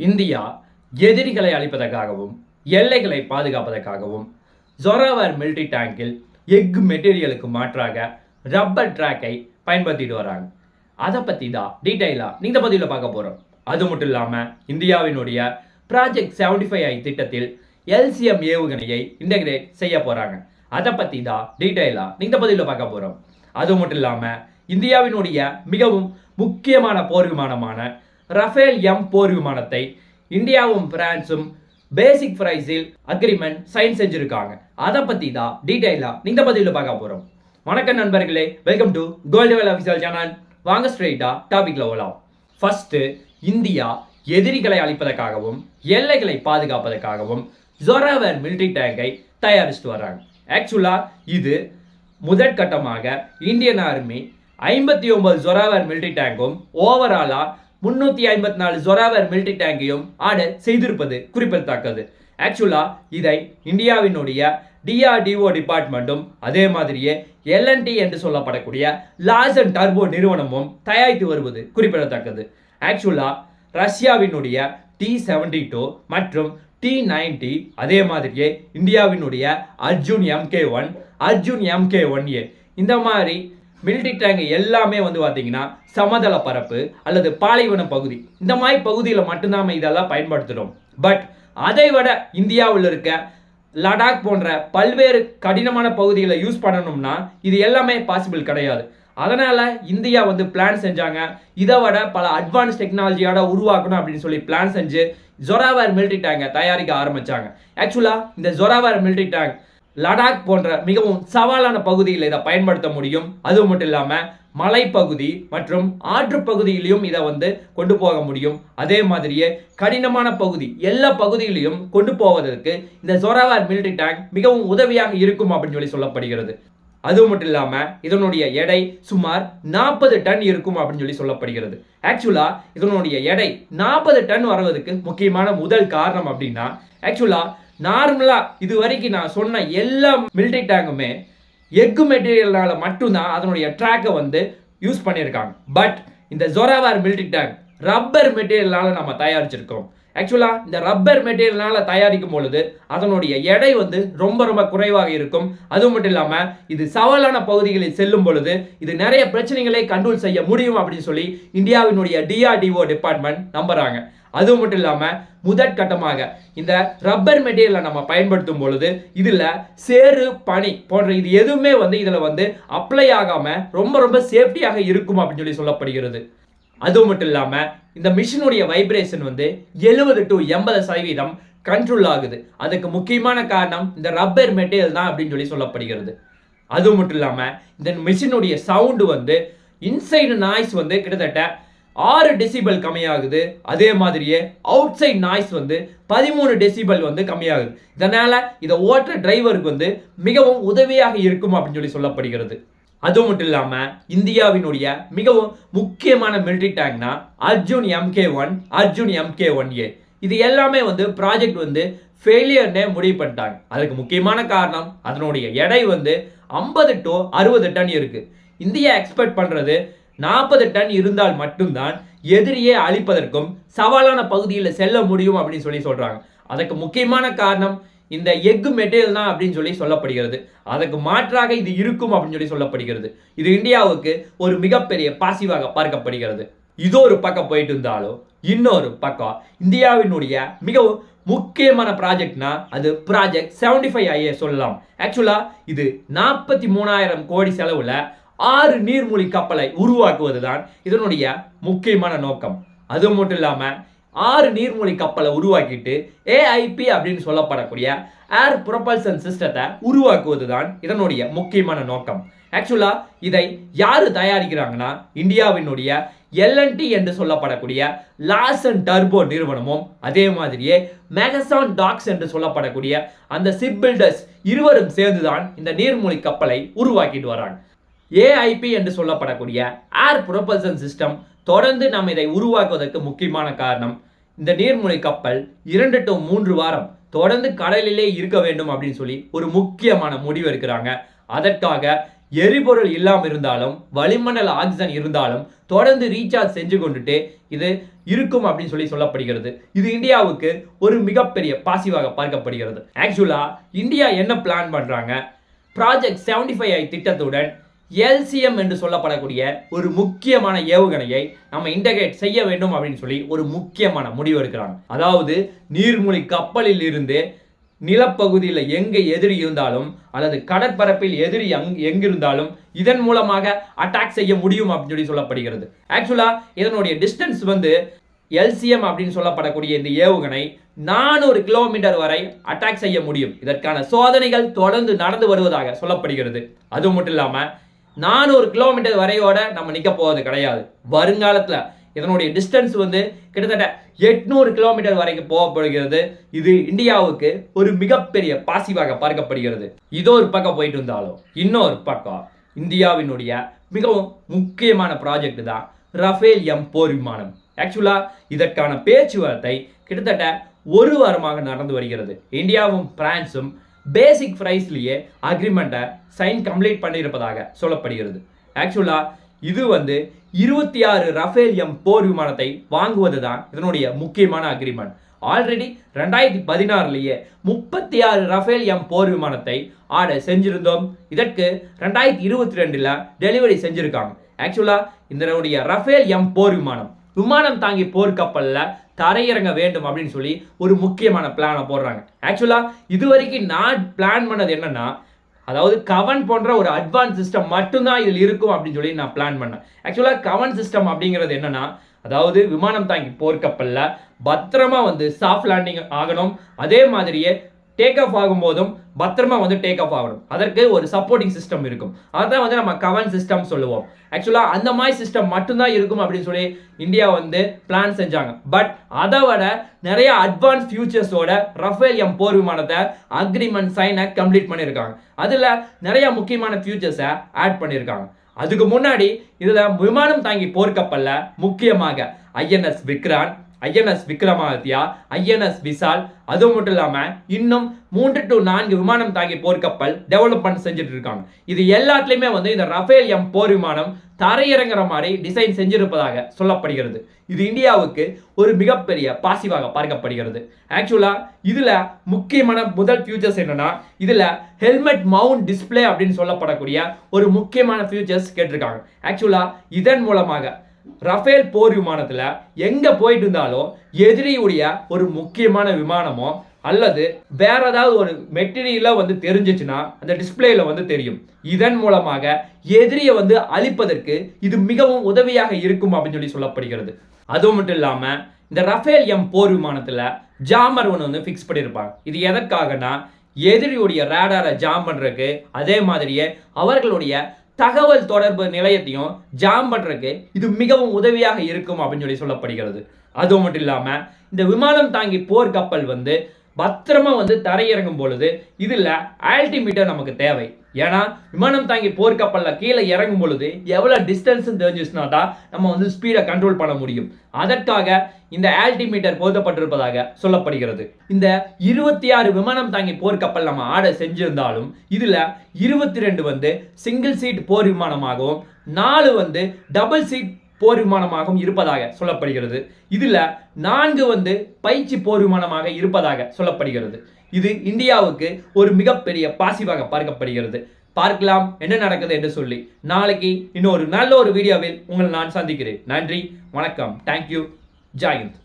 India எதிரிகளை அழிப்பதற்காகவும் எல்லைகளை பாதுகாப்பதற்காகவும் Zorawar military டேங்கில் எஃகு மெட்டீரியலுக்கு மாற்றாக ரப்பர் ட்ராக்கை பயன்படுத்திட்டு வராங்க. அதை பற்றி தான் டீட்டெயிலாக இந்த பதிவில் பார்க்க போகிறோம் அது மட்டும் இல்லாமல் இந்தியாவினுடைய ப்ராஜெக்ட் செவன்டி ஃபைவ் ஐ திட்டத்தில் எல்சிஎம் ஏவுகணையை இன்டகிரேட் செய்ய போகிறாங்க அதை பற்றி தான் டீட்டெயிலாக இந்த பதிவில் பார்க்க போகிறோம் அது மட்டும் இல்லாமல் இந்தியாவினுடைய மிகவும் முக்கியமான போர் விமானமான ரஃபேல் எம் போர் விமானத்தை இந்தியாவும் பிரான்ஸும் பேசிக் பிரைஸில் அக்ரிமெண்ட் சைன் செஞ்சுருக்காங்க. அதை பற்றி தான் டீட்டெயிலாக இந்த பதிவில் பார்க்க போகிறோம் வணக்கம் நண்பர்களே welcome to gold Vel official channel வாங்க ஸ்ட்ரெயிட்டாக டாபிக்கில் ஓலாம். ஃபஸ்ட்டு இந்தியா எதிரிகளை அழிப்பதற்காகவும் எல்லைகளை பாதுகாப்பதற்காகவும் ஜொராவர் மிலிட்ரி டேங்கை தயாரிச்சுட்டு வராங்க ஆக்சுவலாக இது முதற்கட்டமாக இந்தியன் ஆர்மி ஐம்பத்தி ஒன்பது ஜொராவர் மிலிட்ரி டேங்கும் ஓவராலாக முன்னூற்றி ஐம்பத்தி நாலு ஜொராவர் மிலிட்ரி டேங்கையும் ஆர்டர் செய்திருப்பது குறிப்பிடத்தக்கது. ஆக்சுவலா இதை இந்தியாவினுடைய டிஆர்டிஓ டிபார்ட்மெண்ட்டும் அதே மாதிரியே எல்என்டி என்று சொல்லப்படக்கூடிய லாஸ் அண்ட் டர்போ நிறுவனமும் தயாரித்து வருவது குறிப்பிடத்தக்கது. ஆக்சுவலா ரஷ்யாவினுடைய டி செவன்டி டூ மற்றும் டி நைன்டி அதே மாதிரியே இந்தியாவினுடைய Arjun MK one Arjun MK one A இந்த மாதிரி மிலிட்ரி டேங்க் எல்லாமே வந்து பார்த்தீங்கன்னா சமதள பரப்பு அல்லது பாலைவன பகுதி. இந்த மாதிரி பகுதியில் மட்டும்தான் இதெல்லாம் பயன்படுத்துகிறோம் பட் அதை விட இந்தியாவில் இருக்க லடாக் போன்ற பல்வேறு கடினமான பகுதிகளை யூஸ் பண்ணணும்னா இது எல்லாமே பாசிபிள் கிடையாது. அதனால் இந்தியா வந்து பிளான் செஞ்சாங்க. இதை விட பல அட்வான்ஸ் டெக்னாலஜியோட உருவாக்கணும் அப்படின்னு சொல்லி பிளான் செஞ்சு ஜொராவர் மிலிட்ரி டேங்கை தயாரிக்க ஆரம்பித்தாங்க ஆக்சுவலாக இந்த ஜொராவர் மிலிட்ரி டேங்க் லடாக் போன்ற மிகவும் சவாலான பகுதியில் இதை பயன்படுத்த முடியும். அது மட்டும் இல்லாமல் மலைப்பகுதி மற்றும் ஆற்று பகுதியிலையும் இதை வந்து கொண்டு போக முடியும். அதே மாதிரியே கடினமான பகுதி எல்லா பகுதியிலையும் கொண்டு போவதற்கு இந்த ஜொராவார் மிலிட்ரி டேங்க் மிகவும் உதவியாக இருக்கும் அப்படின்னு சொல்லி சொல்லப்படுகிறது. அது மட்டும் இல்லாமல் இதனுடைய எடை சுமார் நாற்பது டன் இருக்கும் அப்படின்னு சொல்லி சொல்லப்படுகிறது. ஆக்சுவலாக இதனுடைய எடை நாற்பது டன் வருவதற்கு முக்கியமான முதல் காரணம் அப்படின்னா ஆக்சுவலாக நார்மலாக இது வரைக்கும் நான் சொன்ன எல்லா மிலிட்ரி டேங்குமே எக்கு மெட்டீரியல்னால மட்டும்தான் அதனுடைய ட்ராக்கை வந்து யூஸ் பண்ணியிருக்காங்க. பட் இந்த ஜொராவார் மிலிட்ரி டேங்க் ரப்பர் மெட்டீரியல்னால நம்ம தயாரிச்சிருக்கோம். ஆக்சுவலாக இந்த ரப்பர் மெட்டீரியல்னால தயாரிக்கும் பொழுது அதனுடைய எடை வந்து ரொம்ப ரொம்ப குறைவாக இருக்கும். அது மட்டும் இல்லாமல் இது சவாலான பகுதிகளில் செல்லும் பொழுது இது நிறைய பிரச்சனைகளை கண்ட்ரோல் செய்ய முடியும் அப்படின்னு சொல்லி இந்தியாவினுடைய டிஆர்டிஓ டிபார்ட்மெண்ட் நம்புகிறாங்க அது மட்டும் இல்லாமல் முதற்கட்டமாக இந்த ரப்பர் மெட்டீரியலை நம்ம பயன்படுத்தும் பொழுது இதில் சேறு பனி போன்ற இது எதுவுமே வந்து இதில் வந்து அப்ளை ஆகாமல் ரொம்ப ரொம்ப சேஃப்டியாக இருக்கும் அப்படின்னு சொல்லி சொல்லப்படுகிறது. அது மட்டும் இல்லாமல் இந்த மிஷினுடைய வைப்ரேஷன் வந்து எழுபது டு எண்பது சதவீதம் கண்ட்ரோல் ஆகுது. அதுக்கு முக்கியமான காரணம் இந்த ரப்பர் மெட்டீரியல் தான் அப்படின்னு சொல்லி சொல்லப்படுகிறது. அது மட்டும் இல்லாமல் இந்த மிஷினுடைய சவுண்டு வந்து இன்சைடு நாய்ஸ் வந்து கிட்டத்தட்ட ஆறு டெசிபல் கம்மியாகுது. அதே மாதிரியே அவுட் சைட் நாய்ஸ் வந்து பதிமூணு டெசிபல் வந்து கம்மியாகுது. இதனால் இதை ஓட்டுற டிரைவருக்கு வந்து மிகவும் உதவியாக இருக்கும் அப்படின்னு சொல்லி சொல்லப்படுகிறது. அது மட்டும் இல்லாமல் இந்தியாவினுடைய மிகவும் முக்கியமான military டேங்க்னா Arjun MK one Arjun MK one A இது எல்லாமே வந்து ப்ராஜெக்ட் வந்து ஃபெயிலியர்னே முடிவு பண்ணிட்டாங்க. அதுக்கு முக்கியமான காரணம் அதனுடைய எடை வந்து ஐம்பது டு அறுபது டன் இருக்குது இந்தியா எக்ஸ்பெக்ட் பண்ணுறது நாற்பது டன் இருந்தால் மட்டும்தான் எதிரியே அழிப்பதற்கும் சவாலான பகுதியில் செல்ல முடியும் அப்படின்னு சொல்லி சொல்றாங்க. அதுக்கு முக்கியமான காரணம் இந்த எஃகு மெட்டீரியல் தான் அப்படின்னு சொல்லி சொல்லப்படுகிறது. அதற்கு மாற்றாக இது இருக்கும் அப்படின்னு சொல்லி சொல்லப்படுகிறது. இது இந்தியாவுக்கு ஒரு மிகப்பெரிய பாசிவாக பார்க்கப்படுகிறது. இது ஒரு பக்கம் போயிட்டு இருந்தாலும் இன்னொரு பக்கம் இந்தியாவினுடைய மிகவும் முக்கியமான ப்ராஜெக்ட்னா அது ப்ராஜெக்ட் செவன்டி ஃபைவ் ஐஏ சொல்லலாம். ஆக்சுவலாக இது நாற்பத்தி மூணாயிரம் கோடி செலவில் ஆறு நீர்மூழ்கி கப்பலை உருவாக்குவது தான் இதனுடைய முக்கியமான நோக்கம். அது மட்டும் இல்லாமல் ஆறு நீர்மூழ்கி கப்பலை உருவாக்கிட்டு ஏஐபி அப்படின்னு சொல்லப்படக்கூடிய ஏர் ப்ரொபல்சன் சிஸ்டத்தை உருவாக்குவது தான் இதனுடைய முக்கியமான நோக்கம். ஆக்சுவலாக இதை யார் தயாரிக்கிறாங்கன்னா இந்தியாவினுடைய எல்என்டி என்று சொல்லப்படக்கூடிய லாஸ் அண்ட் டர்போ நிறுவனமும் அதே மாதிரியே மெகசான் டாக்ஸ் என்று சொல்லப்படக்கூடிய அந்த சிப் பில்டர்ஸ் இருவரும் சேர்ந்துதான் இந்த நீர்மூழ்கி கப்பலை உருவாக்கிட்டு வராங்க. ஏஐபி என்று சொல்லப்படக்கூடிய ஏர் ப்ரொபல்சன் சிஸ்டம் தொடர்ந்து நாம் இதை உருவாக்குவதற்கு முக்கியமான காரணம் இந்த நீர்மூழ்கி கப்பல் இரண்டு டு மூன்று வாரம் தொடர்ந்து கடலிலே இருக்க வேண்டும் அப்படின்னு சொல்லி ஒரு முக்கியமான முடிவு எடுக்கிறாங்க. அதற்காக எரிபொருள் இல்லாமல் இருந்தாலும் வளிமண்டல ஆக்சிஜன் இருந்தாலும் தொடர்ந்து ரீசார்ஜ் செஞ்சு கொண்டுட்டு இது இருக்கும் அப்படின்னு சொல்லி சொல்லப்படுகிறது. இது இந்தியாவுக்கு ஒரு மிகப்பெரிய பாசிவாக பார்க்கப்படுகிறது. ஆக்சுவலாக இந்தியா என்ன பிளான் பண்ணுறாங்க ப்ராஜெக்ட் செவன்டி ஃபைவ் ஐ திட்டத்துடன் எல்சிஎம் என்று சொல்லப்படக்கூடிய ஒரு முக்கியமான ஏவுகணையை நம்ம இன்டகிரேட் செய்ய வேண்டும் அப்படின்னு சொல்லி ஒரு முக்கியமான முடிவு எடுக்கிறாங்க. அதாவது நீர்மூழ்கி கப்பலில் இருந்து நிலப்பகுதியில் எங்கே எதிரி இருந்தாலும் அல்லது கடற்பரப்பில் எதிரி அங் எங்கிருந்தாலும் இதன் மூலமாக அட்டாக் செய்ய முடியும் அப்படின்னு சொல்லி சொல்லப்படுகிறது. ஆக்சுவலாக இதனுடைய டிஸ்டன்ஸ் வந்து எல்சிஎம் அப்படின்னு சொல்லப்படக்கூடிய இந்த ஏவுகணை நானூறு கிலோமீட்டர் வரை அட்டாக் செய்ய முடியும். இதற்கான சோதனைகள் தொடர்ந்து நடந்து வருவதாக சொல்லப்படுகிறது. அது மட்டும் இல்லாமல் நானூறு கிலோமீட்டர் வரையோட நம்ம நிற்க போவது கிடையாது. வருங்காலத்தில் இதனுடைய டிஸ்டன்ஸ் வந்து கிட்டத்தட்ட எட்நூறு கிலோமீட்டர் வரைக்கும் போகப்படுகிறது. இது இந்தியாவுக்கு ஒரு மிகப்பெரிய பாசிவாக பார்க்கப்படுகிறது. இதோ ஒரு பக்கம் போயிட்டு இருந்தாலும் இன்னொரு பக்கம் இந்தியாவினுடைய மிகவும் முக்கியமான ப்ராஜெக்ட் தான் ரஃபேல் எம் போர் விமானம். ஆக்சுவலாக இதற்கான பேச்சுவார்த்தை கிட்டத்தட்ட ஒரு வாரமாக நடந்து வருகிறது. இந்தியாவும் பிரான்ஸும் பேசிக் ப்ரைஸ்லேயே அக்ரிமெண்ட்டை சைன் கம்ப்ளீட் பண்ணியிருப்பதாக சொல்லப்படுகிறது. ஆக்சுவலாக இது வந்து இருபத்தி ஆறு ரஃபேல் எம் போர் விமானத்தை வாங்குவது தான் இதனுடைய முக்கியமான அக்ரிமெண்ட் ஆல்ரெடி ரெண்டாயிரத்தி பதினாறுலேயே முப்பத்தி ஆறு ரஃபேல் எம் போர் விமானத்தை ஆர்டர் செஞ்சிருந்தோம். இதற்கு ரெண்டாயிரத்தி இருபத்தி ரெண்டில் டெலிவரி செஞ்சுருக்காங்க. ஆக்சுவலாக இதனுடைய ரஃபேல் எம் போர் விமானம் விமானம் தாங்கி போர்க்கப்பலில் தரையிறங்க வேண்டும் அப்படின்னு சொல்லி ஒரு முக்கியமான பிளானை போடுறாங்க. ஆக்சுவலாக இது வரைக்கும் நான் பிளான் பண்ணது என்னன்னா அதாவது கவன் போன்ற ஒரு அட்வான்ஸ் சிஸ்டம் மட்டும்தான் இதில் இருக்கும் அப்படின்னு சொல்லி நான் பிளான் பண்ணேன். ஆக்சுவலாக கவன் சிஸ்டம் அப்படிங்கிறது என்னன்னா அதாவது விமானம் தாங்கி போர்க்கப்பலில் பத்திரமா வந்து சாஃப்ட் லேண்டிங் ஆகணும். அதே மாதிரியே டேக் ஆஃப் ஆகும்போதும் பத்திரமா வந்து டேக் ஆஃப் ஆகணும். அதற்கு ஒரு சப்போர்ட்டிங் சிஸ்டம் இருக்கும். அதான் வந்து நம்ம கவன் சிஸ்டம் சொல்லுவோம். ஆக்சுவலாக அந்த மாதிரி சிஸ்டம் மட்டும்தான் இருக்கும் அப்படின்னு சொல்லி இந்தியா வந்து பிளான் செஞ்சாங்க. பட் அதை விட நிறைய அட்வான்ஸ் ஃபியூச்சர்ஸோட ரஃபேல் எம் போர் விமானத்தை அக்ரிமெண்ட் சைனை கம்ப்ளீட் பண்ணியிருக்காங்க. அதில் நிறைய முக்கியமான ஃபியூச்சர்ஸை ஆட் பண்ணியிருக்காங்க. அதுக்கு முன்னாடி இதில் விமானம் தாங்கி போர்க்கப்பல்ல முக்கியமாக INS Vikrant INS Vikramaditya INS Vishal அது மட்டும் இல்லாமல் இன்னும் மூன்று டு நான்கு விமானம் தாங்கிய போர்க்கப்பல் டெவலப்மெண்ட் செஞ்சுட்டு இருக்காங்க. இது எல்லாத்துலேயுமே வந்து இந்த ரஃபேல் எம் போர் விமானம் தரையிறங்குற மாதிரி டிசைன் செஞ்சிருப்பதாக சொல்லப்படுகிறது. இது இந்தியாவுக்கு ஒரு மிகப்பெரிய பாசிவாக பார்க்கப்படுகிறது. ஆக்சுவலாக இதில் முக்கியமான முதல் ஃபியூச்சர்ஸ் என்னென்னா இதில் ஹெல்மெட் மவுண்ட் டிஸ்ப்ளே அப்படின்னு சொல்லப்படக்கூடிய ஒரு முக்கியமான ஃபியூச்சர்ஸ் கேட்டிருக்காங்க. ஆக்சுவலாக இதன் மூலமாக ரஃபேல் போர் விமானத்தில் எங்கே போயிட்டு இருந்தாலும் எதிரியுடைய ஒரு முக்கியமான விமானமோ அல்லது வேற ஏதாவது ஒரு மெட்டீரியலாக வந்து தெரிஞ்சிச்சுன்னா அந்த டிஸ்பிளேல வந்து தெரியும். இதன் மூலமாக எதிரியை வந்து அழிப்பதற்கு இது மிகவும் உதவியாக இருக்கும் அப்படின்னு சொல்லி சொல்லப்படுகிறது. அதுவும் மட்டும் இல்லாமல் இந்த ரஃபேல் எம் போர் விமானத்தில் ஜாமர் ஒன்று வந்து ஃபிக்ஸ் பண்ணியிருப்பாங்க இது எதற்காகனா எதிரியுடைய ரேடாரை ஜாம் பண்ணுறதுக்கு அதே மாதிரியே அவர்களுடைய தகவல் தொடர்பு நிலையத்தையும் ஜாம் பண்ணுறதுக்கு இது மிகவும் உதவியாக இருக்கும் அப்படின்னு சொல்லி சொல்லப்படுகிறது. அது மட்டும் இல்லாமல் இந்த விமானம் தாங்கி போர் கப்பல் வந்து பத்திரமா வந்து தரையிறங்கும் பொழுது இதில் ஆல்டிமீட்டர் நமக்கு தேவை. ஏன்னா விமானம் தாங்கி போர்க்கப்பலில் கீழே இறங்கும் பொழுது எவ்வளோ டிஸ்டன்ஸ்னு தெரிஞ்சிச்சுனா தான் நம்ம வந்து ஸ்பீடை கண்ட்ரோல் பண்ண முடியும். அதற்காக இந்த ஆல்டிமீட்டர் பொருத்தப்பட்டிருப்பதாக சொல்லப்படுகிறது. இந்த இருபத்தி ஆறு விமானம் தாங்கி போர்க்கப்பல் நம்ம ஆர்டர் செஞ்சிருந்தாலும் இதில் இருபத்தி ரெண்டு வந்து சிங்கிள் சீட் போர் விமானமாகவும் நாலு வந்து டபுள் சீட் போர் விமானமாகவும் இருப்பதாக சொல்லப்படுகிறது. இதில் நான்கு வந்து பயிற்சி போர் விமானமாக இருப்பதாக சொல்லப்படுகிறது. இது இந்தியாவுக்கு ஒரு மிகப்பெரிய பாசிவாக பார்க்கப்படுகிறது. பார்க்கலாம் என்ன நடக்குது என்று சொல்லி. நாளைக்கு இன்னொரு நல்ல ஒரு வீடியோவில் உங்களை நான் சந்திக்கிறேன். நன்றி வணக்கம். தேங்க்யூ ஜாயந்த்